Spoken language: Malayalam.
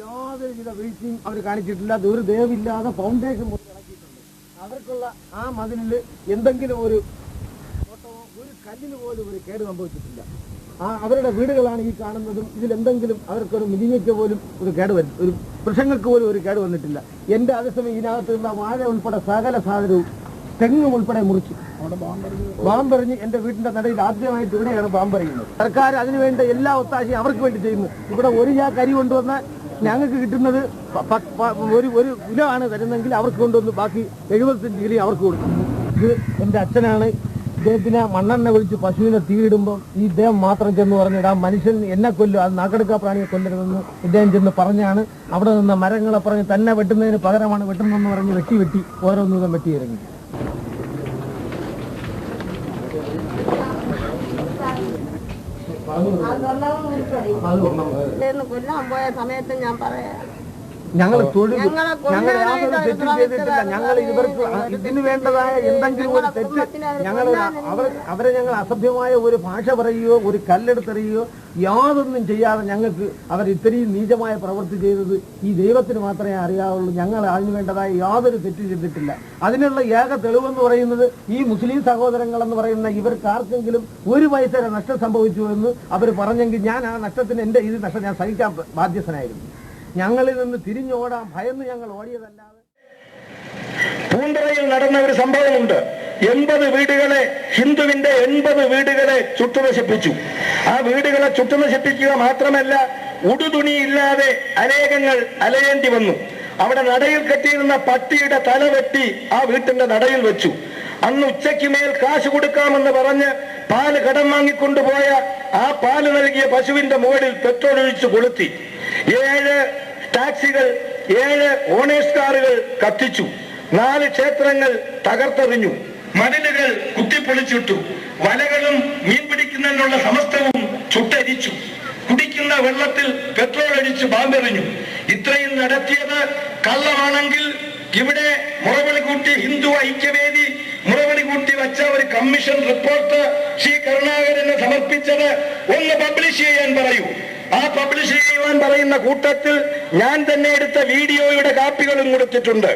യാതൊരുവിധ വീഴ്ചയും അവർ കാണിച്ചിട്ടില്ല. ഒരു ദേവില്ലാതെ ഫൗണ്ടേഷൻ പോലും ഇളക്കിയിട്ടുണ്ട്. അവർക്കുള്ള ആ മതിലിൽ എന്തെങ്കിലും ഒരു ഓട്ടമോ ഒരു കല്ലിന് പോലും ഒരു കേട് സംഭവിച്ചിട്ടില്ല. ആ അവരുടെ വീടുകളാണ് ഈ കാണുന്നതും ഇതിലെന്തെങ്കിലും അവർക്കൊരു മിനിഞ്ഞയ്ക്ക് പോലും ഒരു കേട് വരും ഒരു വൃക്ഷങ്ങൾക്ക് പോലും ഒരു കേട് വന്നിട്ടില്ല. എന്റെ അതേസമയം ഇതിനകത്ത് നിന്ന വാഴ ഉൾപ്പെടെ സകല സാധനവും തെങ്ങും ഉൾപ്പെടെ മുറിച്ചു. ബാമ്പെറിഞ്ഞ് എന്റെ വീടിന്റെ നടയിൽ ആദ്യമായിട്ട് ഇവിടെയാണ് ബാമ്പെറിയുന്നത്. സർക്കാർ അതിനുവേണ്ട എല്ലാ ഒത്താശയും അവർക്ക് വേണ്ടി ചെയ്യുന്നു. ഇവിടെ ഒരു ചാ കരി കൊണ്ടുവന്ന ഞങ്ങൾക്ക് കിട്ടുന്നത് ഒരു ഒരു കിലോ ആണ് തരുന്നതെങ്കിൽ അവർക്ക് കൊണ്ടുവന്ന് ബാക്കി എഴുപത്തഞ്ച് കിലോ അവർക്ക് കൊടുക്കും. ഇത് എന്റെ അച്ഛനാണ്. ഇദ്ദേഹത്തിന് മണ്ണെണ്ണ വിളിച്ച് പശുവിനെ തീയിടുമ്പോൾ ഈ ഇദ്ദേഹം മാത്രം ചെന്ന് പറഞ്ഞിടാം മനുഷ്യൻ എന്നെ കൊല്ലും. അത് നാക്കെടുക്കാ പ്രാണിയെ കൊല്ലരുതെന്ന് ഇദ്ദേഹം ചെന്ന് പറഞ്ഞാണ്. അവിടെ നിന്ന് മരങ്ങളെ പറഞ്ഞ് തന്നെ വെട്ടുന്നതിന് പകരമാണ് വെട്ടുന്നതെന്ന് പറഞ്ഞ് വെട്ടി വെട്ടി ഓരോന്നും വെട്ടി ഇറങ്ങി. കൊല്ലാൻ പോയ സമയത്ത് ഞാൻ പറയാം. ഞങ്ങൾ തൊഴിൽ ഞങ്ങളെ ഞങ്ങൾ യാതൊരു തെറ്റും ചെയ്തിട്ടില്ല. ഞങ്ങൾ ഇവർക്ക് ഇതിന് വേണ്ടതായ എന്തെങ്കിലും ഒരു തെറ്റ് ഞങ്ങൾ അവർ അവരെ ഞങ്ങൾ അസഭ്യമായ ഒരു ഭാഷ പറയുകയോ ഒരു കല്ലെടുത്തെറിയുകയോ യാതൊന്നും ചെയ്യാതെ ഞങ്ങൾക്ക് അവർ ഇത്രയും നീചമായ പ്രവൃത്തി ചെയ്തത് ഈ ദൈവത്തിന് മാത്രമേ അറിയാവുള്ളൂ. ഞങ്ങൾ അതിന് വേണ്ടതായ യാതൊരു തെറ്റ് ചെയ്തിട്ടില്ല. അതിനുള്ള ഏക തെളിവെന്ന് പറയുന്നത് ഈ മുസ്ലിം സഹോദരങ്ങൾ എന്ന് പറയുന്ന ഇവർക്ക് ആർക്കെങ്കിലും ഒരു പൈസ നഷ്ടം സംഭവിച്ചു എന്ന് അവർ പറഞ്ഞെങ്കിൽ ഞാൻ ആ നഷ്ടത്തിന് എന്റെ ഇത് നഷ്ടം ഞാൻ സഹിക്കാൻ ബാധ്യസ്ഥനായിരുന്നു. ഞങ്ങളിൽ നിന്ന് തിരിഞ്ഞോടാം. ഭയന്ന് ഞങ്ങൾ ഓടിയതല്ലാതെ. പൂന്തറയിൽ നടന്ന ഒരു സംഭവമുണ്ട്. എൺപത് വീടുകളെ ഹിന്ദുവിന്റെ എൺപത് വീടുകളെ ചുട്ടുനശിപ്പിച്ചു. ആ വീടുകളെ ചുട്ടുനശിപ്പിക്കുക മാത്രമല്ല ഉടുതുണി ഇല്ലാതെ അനേകങ്ങൾ അലയേണ്ടി വന്നു. അവിടെ നടയിൽ കെട്ടിയിരുന്ന പട്ടിയുടെ തല വെട്ടി ആ വീട്ടിന്റെ നടയിൽ വെച്ചു. അന്ന് ഉച്ചയ്ക്ക് മേൽ കാശ് കൊടുക്കാമെന്ന് പറഞ്ഞ് പാൽ കടം വാങ്ങിക്കൊണ്ടുപോയ ആ പാൽ നൽകിയ പശുവിന്റെ മുകളിൽ പെട്രോൾ ഒഴിച്ചു കൊളുത്തി. ഏഴ് ടാക്സികൾ ഏഴ് ഓണേഴ്സ് കാറുകൾ കത്തിച്ചു. നാല് ക്ഷേത്രങ്ങൾ തകർത്തെറിഞ്ഞു. മതിലുകൾ കുത്തിപ്പൊളിച്ചിട്ടു. വലകളും മീൻ പിടിക്കുന്നതിനുള്ള സമസ്തവും ചുട്ടരിച്ചു. കുടിക്കുന്ന വെള്ളത്തിൽ പെട്രോൾ അടിച്ച് ബാമ്പെറിഞ്ഞു ഇത്രയും നടത്തിയത് കള്ളമാണെങ്കിൽ ഇവിടെ മുറവിളി കൂട്ടി ഹിന്ദു ഐക്യവേദി മുറവിളി കൂട്ടി വച്ച ഒരു കമ്മീഷൻ റിപ്പോർട്ട് ശ്രീ കരുണാകരന് സമർപ്പിച്ചത് ഒന്ന് പബ്ലിഷ് ചെയ്യാൻ പറയൂ. ആ പബ്ലിഷ് ചെയ്യുവാൻ പറയുന്ന കൂട്ടത്തിൽ ഞാൻ തന്നെ എടുത്ത വീഡിയോയുടെ കാപ്പികളും കൊടുത്തിട്ടുണ്ട്.